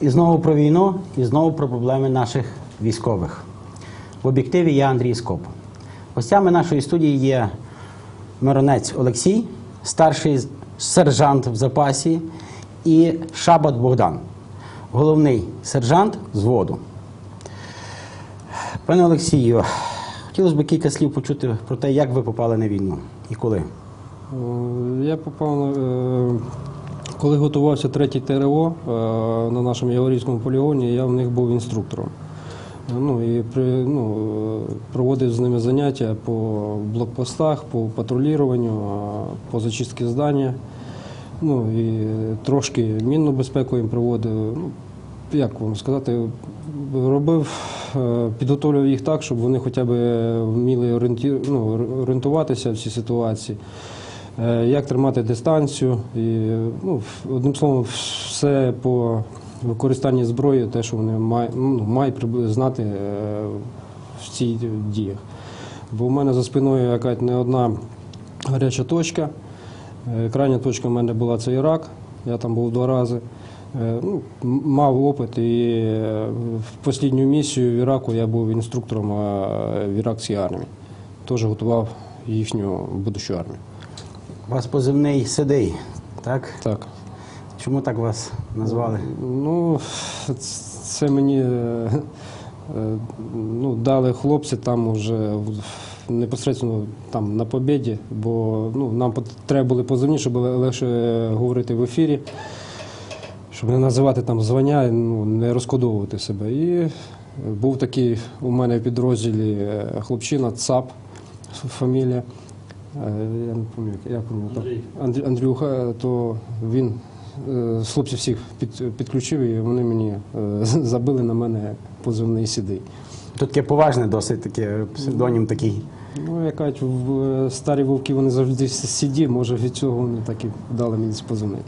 І знову про війну, і знову про проблеми наших військових. В об'єктиві я Андрій Скоп. Гостями нашої студії є Миронець Олексій, старший сержант в запасі, і Шабат Богдан, головний сержант взводу. Пане Олексію, хотілося б кілька слів почути про те, як ви попали на війну і коли. Е, Я попав, е, коли готувався третій ТРО е, на нашому Яворівському полігоні, я в них був інструктором. Ну, і при, ну, проводив з ними заняття по блокпостах, по патрулюванню, е, по зачистці здання. Ну, і трошки мінну безпеку їм проводив. Ну, як вам сказати, робив, підготовлював їх так, щоб вони хоча б вміли ну, орієнтуватися в цій ситуації. Е, Як тримати дистанцію, і ну, одним словом, все по використанні зброї, те, що вони мають, ну, мають знати е, в цих діях. Бо в мене за спиною якась не одна гаряча точка. Е, Крайня точка в мене була це Ірак, я там був два рази. Ну, мав опит і в останню місію в Іраку я був інструктором в іракській армії. Теж готував їхню будущу армію. У вас позивний Сидий, так? Так. Чому так вас назвали? Ну, це мені е, е, ну, дали хлопці там уже в- непосередньо там на побіді, бо ну, нам пот- треба були позивні, щоб ле- легше говорити в ефірі, щоб не називати там звання, ну, не розкодовувати себе. І був такий у мене в підрозділі е, хлопчина, ЦАП фамілія. Е, Я не пам'ятаю, як він там. Андрій. Андрюха, то він е, з хлопців всіх під, підключив, і вони мені е, забили на мене позивний сідий. Тут таке поважне, досить таке псевдонім такий. Ну, як кажуть, в е, старі вовки вони завжди сіді, може від цього вони так і дали мені позивний.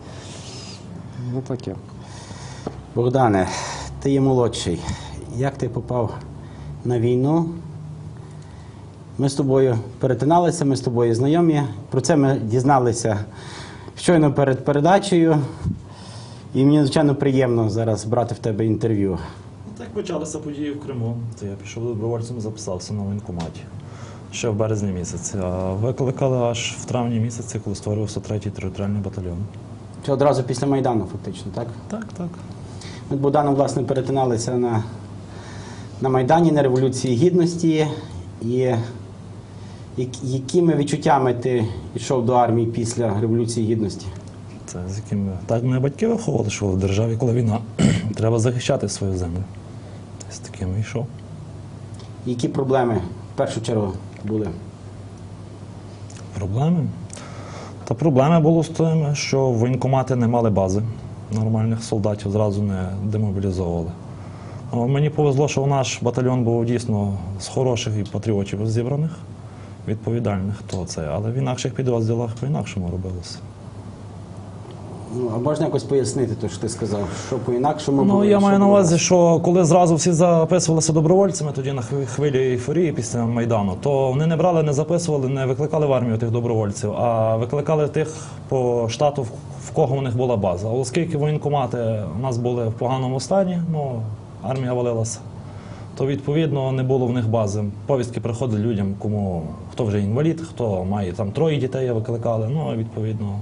Ну таке. Богдане, ти є молодший. Як ти попав на війну? Ми з тобою перетиналися, ми з тобою знайомі. Про це ми дізналися щойно перед передачею. І мені, звичайно, приємно зараз брати в тебе інтерв'ю. Ну, Так почалися події в Криму, то я пішов добровольцем, записався на воєнкоматі. Ще в березні місяці. А викликали аж в травні місяці, коли створювався третій територіальний батальйон. Це одразу після Майдану, фактично, так? Так, так. Ми з Богданом, власне, перетиналися на, на Майдані, на Революції Гідності. І якими відчуттями ти йшов до армії після Революції Гідності? Це з якими так мене батьки виховували, що в державі, коли війна, треба захищати свою землю. З таким йшов. Які проблеми в першу чергу були? Проблеми? Та проблеми було з тим, що воєнкомати не мали бази. Нормальних солдатів зразу не демобілізовували. Мені повезло, що наш батальйон був дійсно з хороших і патріотів зібраних, відповідальних, то це. Але в інакших підрозділах по-інакшому робилося. Ну, а можна якось пояснити те, що ти сказав, що по-інакшому Ну, було? я маю на увазі, що коли зразу всі записувалися добровольцями, тоді на хвилі- ейфорії після Майдану, то вони не брали, не записували, не викликали в армію тих добровольців, а викликали тих по штату, в- в кого у них була база. Оскільки воєнкомати у нас були в поганому стані, ну, армія валилася, то відповідно не було в них бази. Повістки приходили людям, кому хто вже інвалід, хто має там троє дітей, викликали. Ну, відповідно,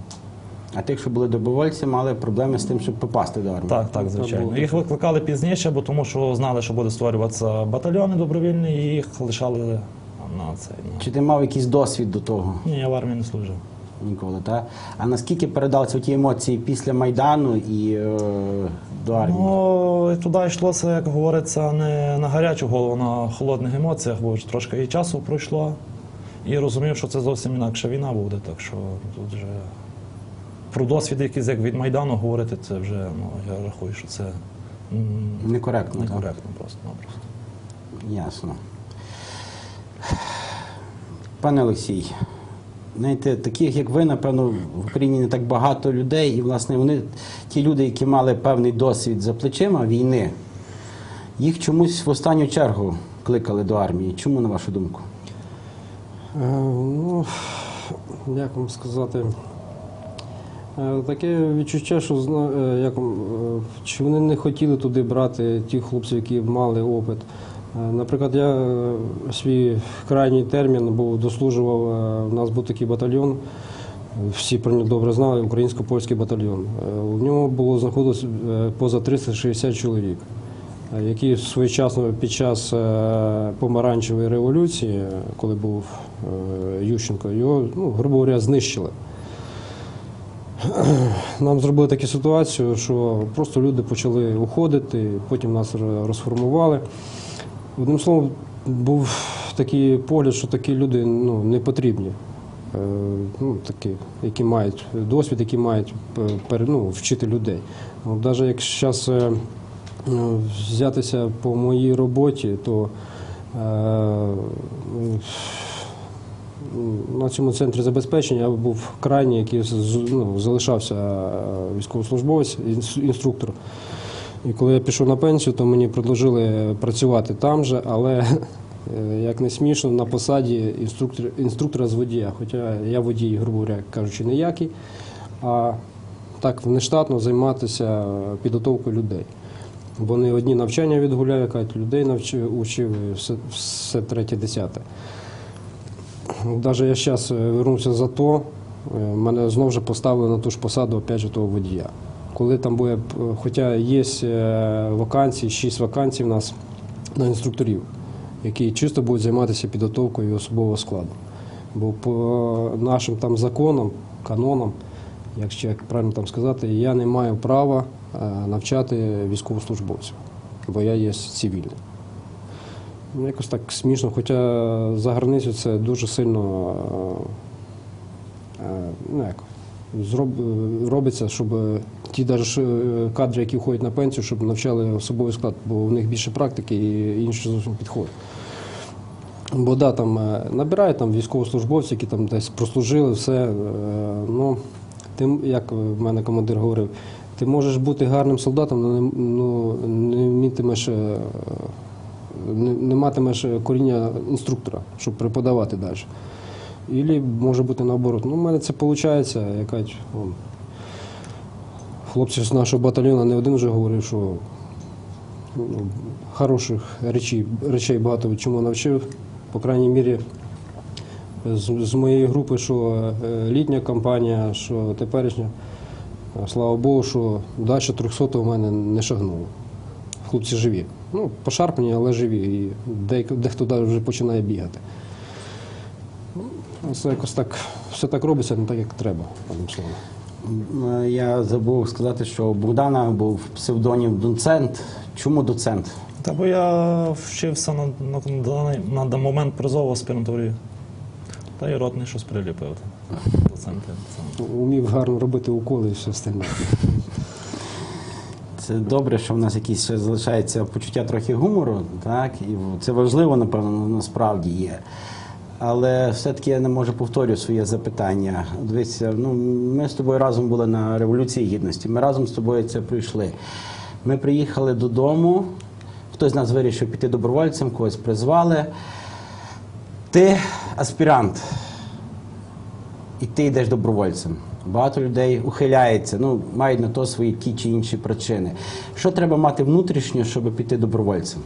А тих, що були добровольці, мали проблеми з тим, щоб попасти до армії. Так, так, звичайно. Їх викликали пізніше, бо тому що знали, що буде створюватися батальйони добровільні, і їх лишали на цей. ну. Чи ти мав якийсь досвід до того? Ні, я в армії не служив. Ніколи, так? А наскільки передалися ті емоції після Майдану і е, до армії? Ну, і туди йшлося, як говориться, не на гарячу голову, на холодних емоціях, бо ж трошки і часу пройшло. І розумів, що це зовсім інакша війна буде. Так що тут вже про досвід якийсь як від Майдану говорити, це вже, ну, я рахую, що це Некоректно. некоректно просто-напросто. Ясно. Пане Олексій, знаєте, таких як ви, напевно, в Україні не так багато людей, і, власне, вони, ті люди, які мали певний досвід за плечима війни, їх чомусь в останню чергу кликали до армії. Чому, на вашу думку? Е, Ну, як вам сказати, Е, Таке відчуття, що е, як, чи вони не хотіли туди брати тих хлопців, які мали опит. Наприклад, я е, свій крайній термін був дослужував, е, у нас був такий батальйон, всі про нього добре знали, українсько-польський батальйон. Е, У ньому було знаходилось поза 360 чоловік, які своєчасно під час помаранчевої революції, коли був Ющенко, його, ну, грубо говоря, знищили. Нам зробили таку ситуацію, що просто люди почали уходити, потім нас розформували. Одним словом, був такий погляд, що такі люди ну, не потрібні. Е, Ну, такі, які мають досвід, які мають ну, вчити людей. Навіть як зараз взятися по моїй роботі, то е, на цьому центрі забезпечення я був крайній, який ну, залишався е, військовослужбовець, інс- інструктор. І коли я пішов на пенсію, то мені предложили працювати там же, але е, як не смішно, на посаді інструктор, інструктора з водія. Хоча я водій, грубо кажучи, ніякий, а так внештатно займатися підготовкою людей. Бо не одні навчання відгуляю, кажуть, людей навчив, учив все, все третє, десяте. Навіть я зараз вернувся за то, е, мене знову ж поставили на ту ж посаду опять же того водія. Коли там буде, е, хоча є е, вакансії, шість вакансій в нас на інструкторів, які чисто будуть займатися підготовкою особового складу. Бо по нашим там законам, канонам, якщо як правильно там сказати, я не маю права е, навчати військовослужбовців, бо я є цивільний. Ну, якось так смішно, хоча за границю це дуже сильно ну, як, робиться, щоб ті даже е, кадри, які входять на пенсію, щоб навчали особовий склад, бо в них більше практики і інші зовсім підходи. Бо да, там е, набирають там військовослужбовці, які там десь прослужили, все. е, Ну, ти, як в мене командир говорив, ти можеш бути гарним солдатом, але не, ну, не вмітимеш, е, не, не матимеш коріння інструктора, щоб преподавати далі. Ілі може бути наоборот. Ну, у мене це виходить, яка вон, хлопці з нашого батальйону не один вже говорив, що ну, хороших речей, речей багато чому навчив. По крайній мірі, з, з моєї групи, що е, літня кампанія, що теперішня, слава Богу, що далі 300 у мене не шагнуло. Хлопці живі. Ну, пошарпані, але живі. І дехто навіть вже починає бігати. Ну, Це якось так, все так робиться, не так, як треба, одним словом. Я забув сказати, що у Богдана був псевдонім Доцент. Чому доцент? Та бо я вчився на, на, даний- на, дан- момент призову аспірантурі. Та й ротний щось приліпив. Доценти. це. Умів гарно робити уколи і все остальне. Це добре, що в нас якісь ще залишається почуття трохи гумору, так? І це важливо, напевно, насправді є. Але все-таки я не можу повторюю своє запитання. Дивіться, ну ми з тобою разом були на Революції Гідності. Ми разом з тобою це пройшли. Ми приїхали додому. Хтось з нас вирішив піти добровольцем, когось призвали. Ти аспірант, і ти йдеш добровольцем. Багато людей ухиляється, ну мають на то свої ті чи інші причини. Що треба мати внутрішньо, щоб піти добровольцем?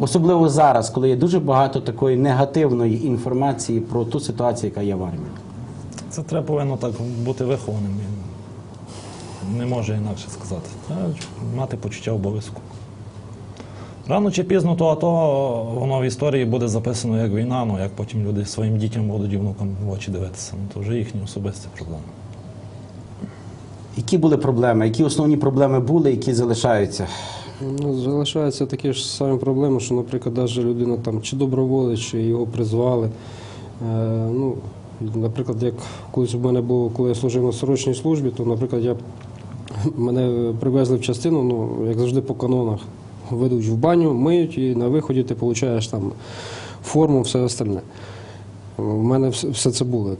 Особливо зараз, коли є дуже багато такої негативної інформації про ту ситуацію, яка є в армії. Це треба повинно так бути вихованим. Не може інакше сказати. Треба мати почуття обов'язку. Рано чи пізно то АТО, воно в історії буде записано як війна, ну як потім люди своїм дітям будуть і внукам в очі дивитися. Ну, то вже їхні особисті проблеми. Які були проблеми? Які основні проблеми були, які залишаються? Ну, залишаються такі ж самі проблеми, що, наприклад, навіть людина там чи доброволець, чи його призвали. Е, ну, наприклад, як колись у мене було, коли я служив на срочній службі, то, наприклад, я, мене привезли в частину, ну, як завжди по канонах, ведуть в баню, миють і на виході ти отримуєш там форму, все остальне. У мене все, це було.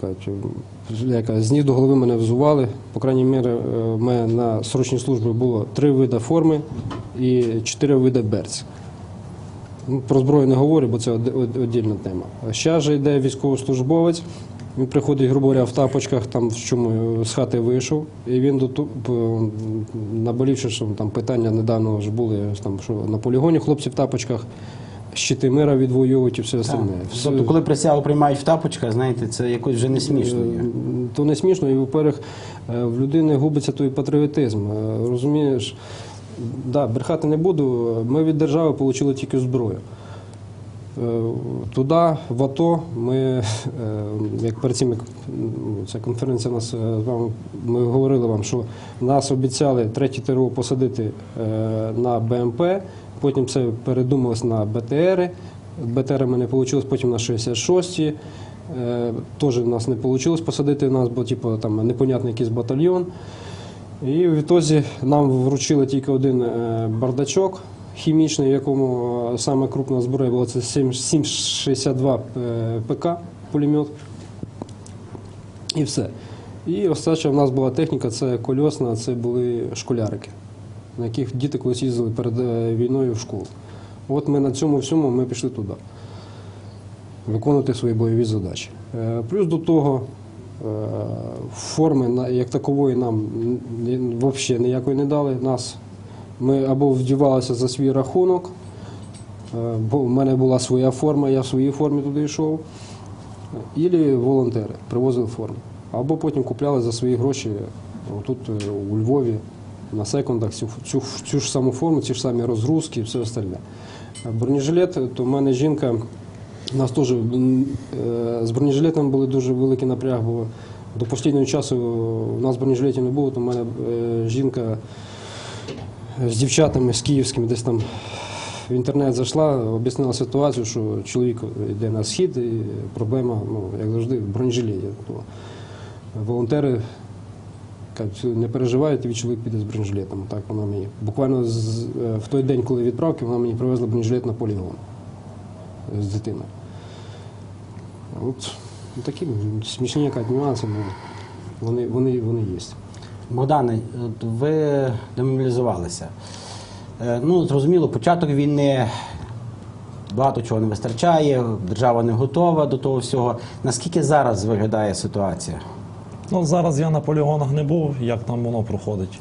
З ніг до голови мене взували. По крайній мірі, е, в мене на срочній службі було три види форми і чотири види берць. Ну, Про зброю не говорю, бо це віддільна тема. А зараз йде військовослужбовець, Він приходить, грубо говоря, в тапочках, чому з хати вийшов, і він до наболівши, що там питання недавно ж були що на полігоні хлопці в тапочках, щити мира відвоюють і все остальне. Все- Тобто, коли присягу приймають в тапочках, знаєте, це якось вже не смішно. є. Е, То не смішно, і, во-первых, е, в людини губиться той патріотизм. Е, Розумієш, да, брехати не буду. Ми від держави отримали тільки зброю. Е, Туди, в АТО, ми, як перед цим, як, ну, ця конференція нас з вами, ми говорили вам, що нас обіцяли третє ТРО посадити на БМП, потім це передумалось на БТРи. БТРами не вийшло, потім на 66-ті. Е, Теж в нас не вийшло посадити нас, бо типу, там непонятний якийсь батальйон. І в ітозі нам вручили тільки один е, бардачок хімічний, в якому е, саме крупна зброя була це 762 е, ПК пулемет. І все. І остача в нас була техніка, це кольосна, це були школярики, на яких діти колись їздили перед е, війною в школу. От ми на цьому всьому ми пішли туди. Виконувати свої бойові задачі. Е, Плюс до того, е, форми як такової нам взагалі ніякої не дали. Нас ми або вдівалися за свій рахунок, бо в мене була своя форма, я в своїй формі туди йшов. Ілі волонтери привозили форму. Або потім купляли за свої гроші тут у Львові на секундах цю, цю, цю ж саму форму, ці ж самі розгрузки і все остальне. Бронежилет, то в мене жінка, у нас теж е, з бронежилетом були дуже великий напряг, бо до постійного часу у нас бронежилетів не було, то в мене е, жінка з дівчатами, з київськими, десь там в інтернет зайшла, об'яснила ситуацію, що чоловік йде на схід, і проблема, ну, як завжди, в бронежилеті. Волонтери не переживайте, твій чоловік піде з бронежилетом. Так вона мені. Буквально з, е, в той день, коли відправки, вона мені привезла бронежилет на полігон з дитиною. От ну, такі смішні нюанси, ну, вони, вони, вони є. Богдане, ви демобілізувалися. Е, Ну, зрозуміло, початок війни, багато чого не вистачає, держава не готова до того всього. Наскільки зараз виглядає ситуація? Ну, зараз я на полігонах не був, як там воно проходить.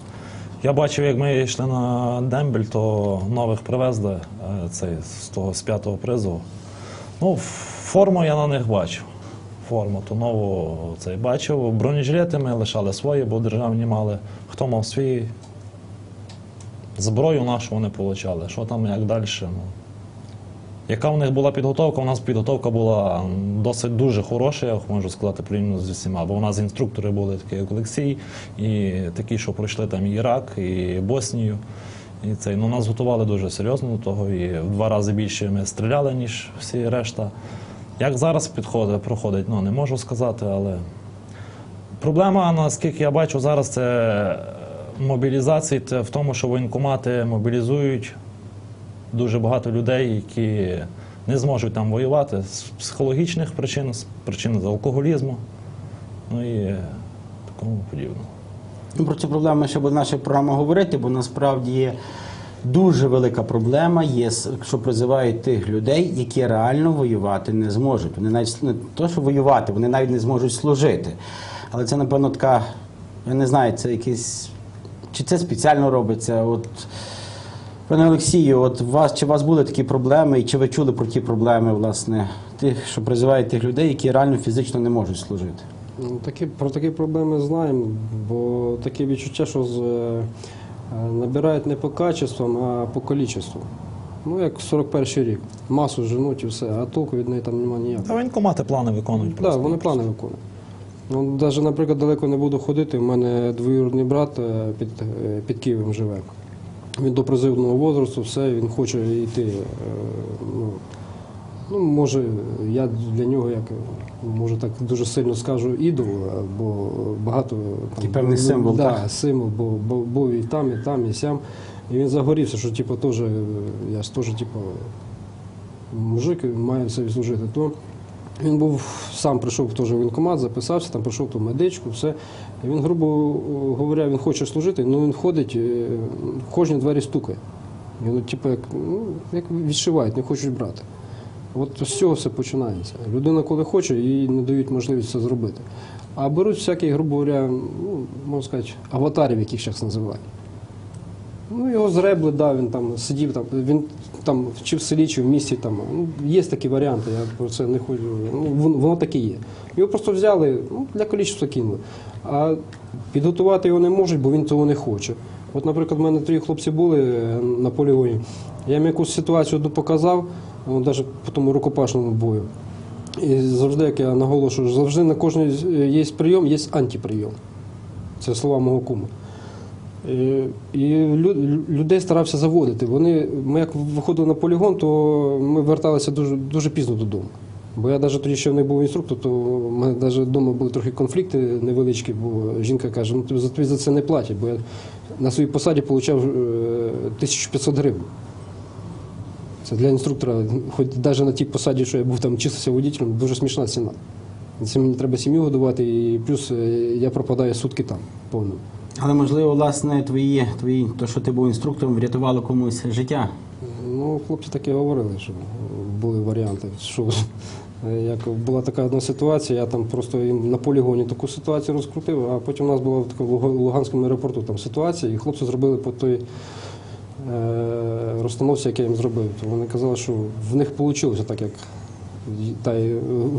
Я бачив, як ми йшли на дембель, то нових привезли е, цей, з того з п'ятого призову. Ну, форму я на них бачив. Форму ту нову цей бачив. Бронежилети ми лишали свої, бо державні мали. Хто мав свій зброю нашу вони отримали. Що там, як далі? Ну. Яка в них була підготовка? У нас підготовка була досить дуже хороша, я можу сказати, порівняно з усіма. Бо у нас інструктори були такі, як Олексій, і такі, що пройшли там і Ірак, і Боснію. І цей, ну, нас готували дуже серйозно до того, і в два рази більше ми стріляли, ніж всі решта. Як зараз підходить, проходить, ну не можу сказати, але проблема, наскільки я бачу, зараз це мобілізації, це в тому, що воєнкомати мобілізують дуже багато людей, які не зможуть там воювати з психологічних причин, з причин з алкоголізму, ну і такому подібного. Ну, про цю проблему ще буде наша програма говорити, бо насправді є дуже велика проблема, є, що призивають тих людей, які реально воювати не зможуть. Вони навіть не то, що воювати, вони навіть не зможуть служити. Але це, напевно, така, я не знаю, це якийсь. Чи це спеціально робиться? От, пане Олексію, от вас, чи у вас були такі проблеми, і чи ви чули про ті проблеми, власне, тих, що призивають тих людей, які реально фізично не можуть служити? Ну, Такі, про такі проблеми знаємо, бо таке відчуття, що з, е, набирають не по качествам, а по количеству. Ну, як 41 рік. Масу женуть і все, а толку від неї там немає ніякого. Та воєнкомати плани виконують Так, просто. вони плани виконують. Ну, навіть, наприклад, далеко не буду ходити. У мене двоюрідний брат е, під, е, під Києвом живе. Він до призивного возрасту, все, він хоче йти. е, Ну, ну, може, я для нього, як може так дуже сильно скажу, ідол, е, бо багато Такий певний символ, да, так? символ, бо, бо був і там, і там, і сям. І він загорівся, що типу, теж, я ж теж, типу, мужик має все відслужити. То він був сам прийшов в воєнкомат, записався, там прийшов ту медичку, все. Він, грубо говоря, він хоче служити, але він ходить, е, кожні двері стукає. Воно, типу, як, ну, як відшивають, не хочуть брати. От з цього все починається. Людина, коли хоче, їй не дають можливість це зробити. А беруть всякі, грубо говоря, ну, можна сказати, аватарів, яких зараз називають. Ну, його зребли, да, він там сидів, там, він там чи в селі, чи в місті. Там, ну, є такі варіанти, я про це не хочу. Ну, воно, воно таке є. Його просто взяли, ну, для количества кинули. А підготувати його не можуть, бо він цього не хоче. От, наприклад, в мене три хлопці були е, на полігоні. Я їм якусь ситуацію показав, навіть по тому рукопашному бою. І завжди, як я наголошую, завжди на кожний є прийом, є антиприйом. Це слова мого кума. Е, І людей старався заводити. Вони, ми як виходили на полігон, то ми верталися дуже, дуже пізно додому. Бо я навіть тоді ще не був інструктор, то в мене навіть вдома були трохи конфлікти невеличкі, бо жінка каже, ну за тобі за це не платять, бо я на своїй посаді отримав 1500 гривень. Це для інструктора, хоч навіть на тій посаді, що я був там числився водителем, дуже смішна ціна. Це мені треба сім'ю годувати, і плюс е, я пропадаю сутки там повним. Але можливо, власне, твої, твої, то, що ти був інструктором, врятувало комусь життя. Ну, хлопці таке говорили, що були варіанти. Що, як була така одна ситуація, я там просто їм на полігоні таку ситуацію розкрутив, а потім у нас була в Луг- Луганському аеропорту там ситуація, і хлопці зробили по той е, розстановці, як я їм зробив. То вони казали, що в них вийшло так, як та,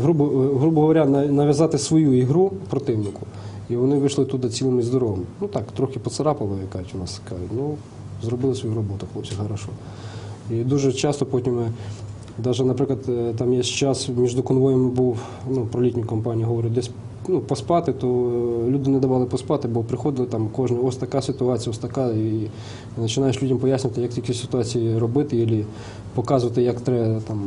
грубо, грубо говоря, нав'язати свою ігру противнику. І вони вийшли туди цілими і здоровими. Ну так, трохи поцарапало, як у нас кажуть. Ну, зробили свою роботу, хлопці, хорошо. І дуже часто потім, навіть, наприклад, е, там є час між конвоями був, ну, про літню компанію говорю, десь ну, поспати, то е, люди не давали поспати, бо приходили там кожен, ось така ситуація, ось така, і починаєш людям пояснювати, як такі ситуації робити, або показувати, як треба там.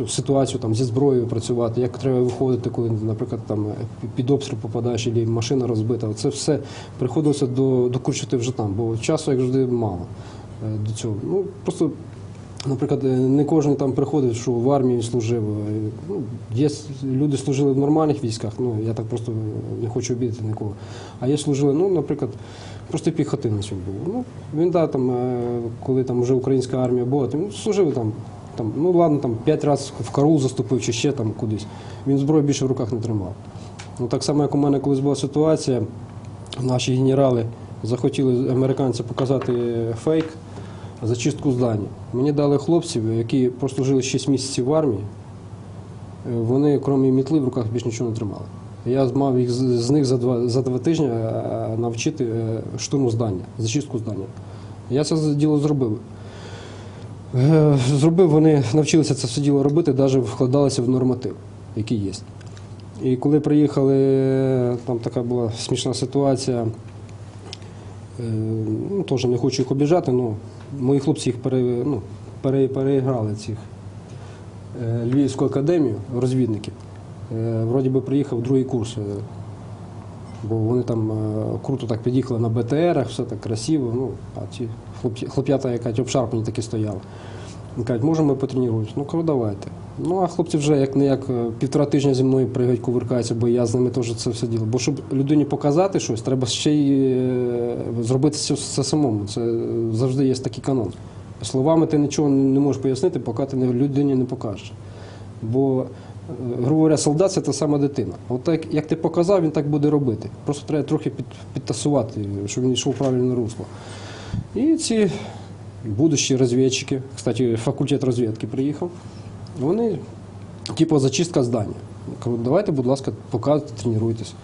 Цю ситуацію там зі зброєю працювати, як треба виходити, коли, наприклад, там е, під обстріл попадаєш, або машина розбита. Це все приходилося до, докручувати вже там, бо часу, як завжди, мало е, до цього. Ну просто, наприклад, е, не кожен там приходить, що в армії служив. Ну, є люди служили в нормальних військах, ну я так просто не хочу обідати нікого. А є служили, ну, наприклад, просто піхотинець був. Ну, він да, там, коли там вже українська армія була, то служив там. Там, ну ладно, там п'ять разів в караул заступив чи ще там кудись. Він зброю більше в руках не тримав. Ну так само, як у мене колись була ситуація, наші генерали захотіли американці показати фейк зачистку здання. Мені дали хлопців, які прослужили 6 місяців в армії. Е, Вони, крім мітли, в руках більш нічого не тримали. Я мав їх з, з них за два, за два тижні е, навчити е, штурму здання, зачистку здання. Я це діло зробив. Е, Зробив, вони навчилися це все діло робити, навіть вкладалися в норматив, який є. І коли приїхали, там така була смішна ситуація. Е, Ну, теж не хочу їх обіжати, але мої хлопці їх пере, ну, пере, переіграли цих е, Львівську академію розвідників. Вроді би приїхав другий курс, бо вони там е, круто так під'їхали на БТРах, все так красиво. Ну, а ці хлоп'ята, як кажуть, обшарпані такі стояли. Вони кажуть, можемо ми потренуємося? Ну, кажу, давайте. Ну, а хлопці вже як не як е, півтора тижня зі мною пригають, кувиркаються, бо я з ними теж це все діло. Бо щоб людині показати щось, треба ще й е, зробити це, це самому. Це завжди є такий канон. Словами ти нічого не можеш пояснити, поки ти людині не покажеш. Бо, грубо говоря, солдат це та сама дитина. От так, як ти показав, він так буде робити. Просто треба трохи під, підтасувати, щоб він йшов правильне русло. І ці будущі розвідчики, кстати, факультет розвідки приїхав, вони, типу, зачистка здання. Давайте, будь ласка, показуйте, тренуйтесь.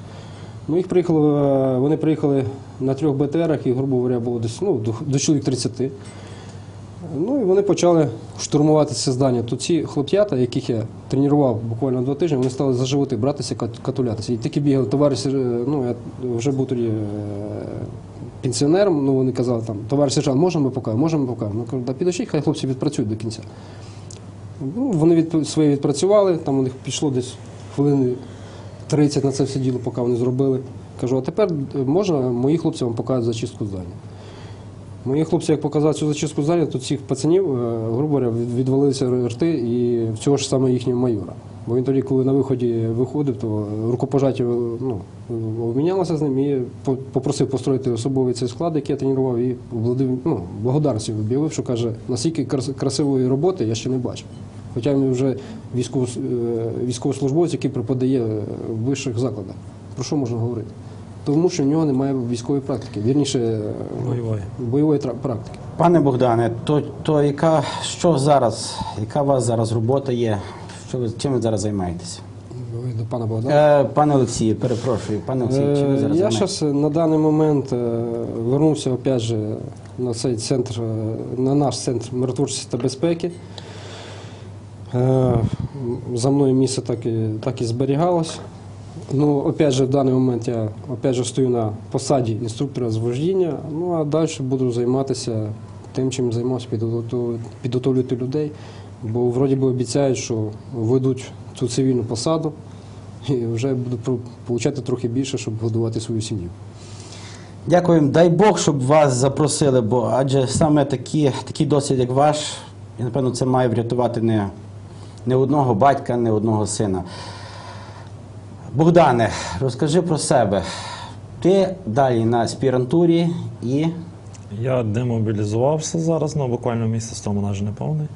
Ну, їх приїхало, е, вони приїхали на трьох БТРах, і, грубо говоря, було десь ну, до чоловік 30. Ну і вони почали штурмувати це здання. То ці хлоп'ята, яких я тренував буквально два тижні, вони стали за животи братися, катулятися. І такі бігали, товариш, е, ну я вже був тоді е, пенсіонером, ну вони казали там, товариш сержант, можемо ми покажемо, можемо ми покажемо. Ну кажу, да підождіть, хай хлопці відпрацюють до кінця. Ну, вони від, своє відпрацювали, там у них пішло десь хвилини 30 на це все діло, поки вони зробили. Кажу, а тепер е, можна мої хлопці вам покажуть зачистку здання. Мої хлопці, як показали цю зачистку здання, то цих пацанів, е, грубо говоря, відвалилися рти і цього ж саме їхнього майора. Бо він тоді, коли на виході виходив, то рукопожаття ну, обмінялося з ним і попросив построїти особовий цей склад, який я тренував, і владив, ну, благодарність об'явив, що каже, настільки крас- красивої роботи я ще не бачив. Хоча він вже е, військовослужбовець, який преподає в вищих закладах. Про що можна говорити? Тому що в нього немає військової практики, вірніше е, Бойової. бойової практики. Пане Богдане, то, то яка що зараз? Яка у вас зараз робота є? Що ви чим ви зараз займаєтеся? Ви до пана Богдана. Е, пане Олексію, перепрошую, пане Олексію, чим ви Е, зараз Я зараз на даний момент е, вернувся опять же на цей центр, е, на наш центр миротворчості та безпеки. Е, За мною місце так і, так і зберігалось. Ну, опять же, в даний момент я опять же, стою на посаді інструктора з вождіння, ну а далі буду займатися тим, чим займався, підготовлю- підготовлювати людей. Бо вроді би обіцяють, що ведуть цю цивільну посаду і вже буду получати трохи більше, щоб годувати свою сім'ю. Дякую. Дай Бог, щоб вас запросили, бо адже саме такі, такий досвід, як ваш, і напевно, це має врятувати не, не одного батька, не одного сина. Богдане, розкажи про себе. Ти далі на аспірантурі і Я демобілізувався зараз, ну буквально місяць тому навіть не повний.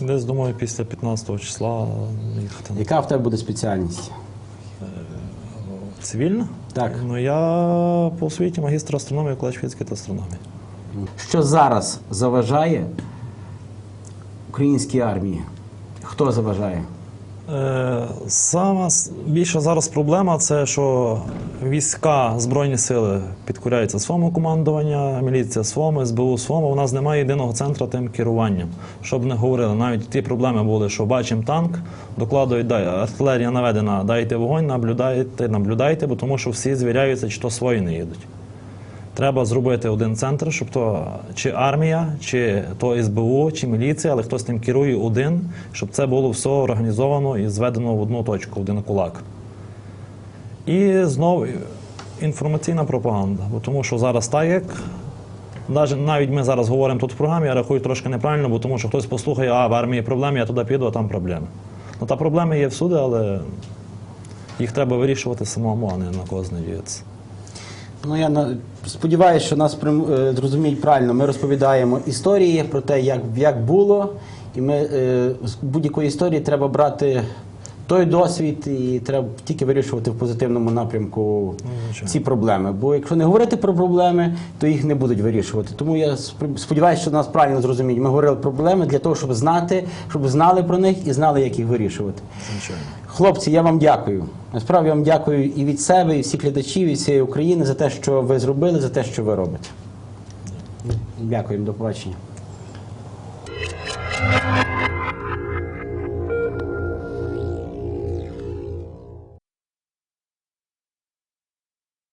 Десь думаю, після 15 числа їхати яка в тебе буде спеціальність? цивільно. Так. Ну я по освіті магістр астрономії, коледж фізики та астрономії. Що зараз заважає українській армії? Хто заважає? Е, Сама більша зараз проблема це, що війська Збройні сили підкоряються своєму командуванню, міліція своєму, СБУ своєму. У нас немає єдиного центру тим керуванням. Щоб не говорили, навіть ті проблеми були, що бачимо танк, докладують, дай, артилерія наведена, дайте вогонь, наблюдайте, наблюдайте, бо тому що всі звіряються, чи то свої не їдуть. Треба зробити один центр, щоб то чи армія, чи то СБУ, чи міліція, але хтось тим керує один, щоб це було все організовано і зведено в одну точку, в один кулак. І знову інформаційна пропаганда. Бо тому що зараз так, як навіть, ми зараз говоримо тут в програмі, я рахую трошки неправильно, бо тому що хтось послухає, а в армії проблеми, я туди піду, а там проблеми. Ну та проблеми є всюди, але їх треба вирішувати самому, а не на когось надіятися. Ну я сподіваюся, що нас е, зрозуміють правильно. Ми розповідаємо історії про те, як, як було, і ми е, з будь-якої історії треба брати той досвід і треба тільки вирішувати в позитивному напрямку звичайно. ці проблеми. Бо якщо не говорити про проблеми, то їх не будуть вирішувати. Тому я сподіваюся, що нас правильно зрозуміють. Ми говорили про проблеми для того, щоб знати, щоб знали про них і знали, як їх вирішувати. Звичайно. Хлопці, я вам дякую. Насправді вам дякую і від себе, і всіх глядачів, і всієї України за те, що ви зробили, за те, що ви робите. Дякуємо, до побачення.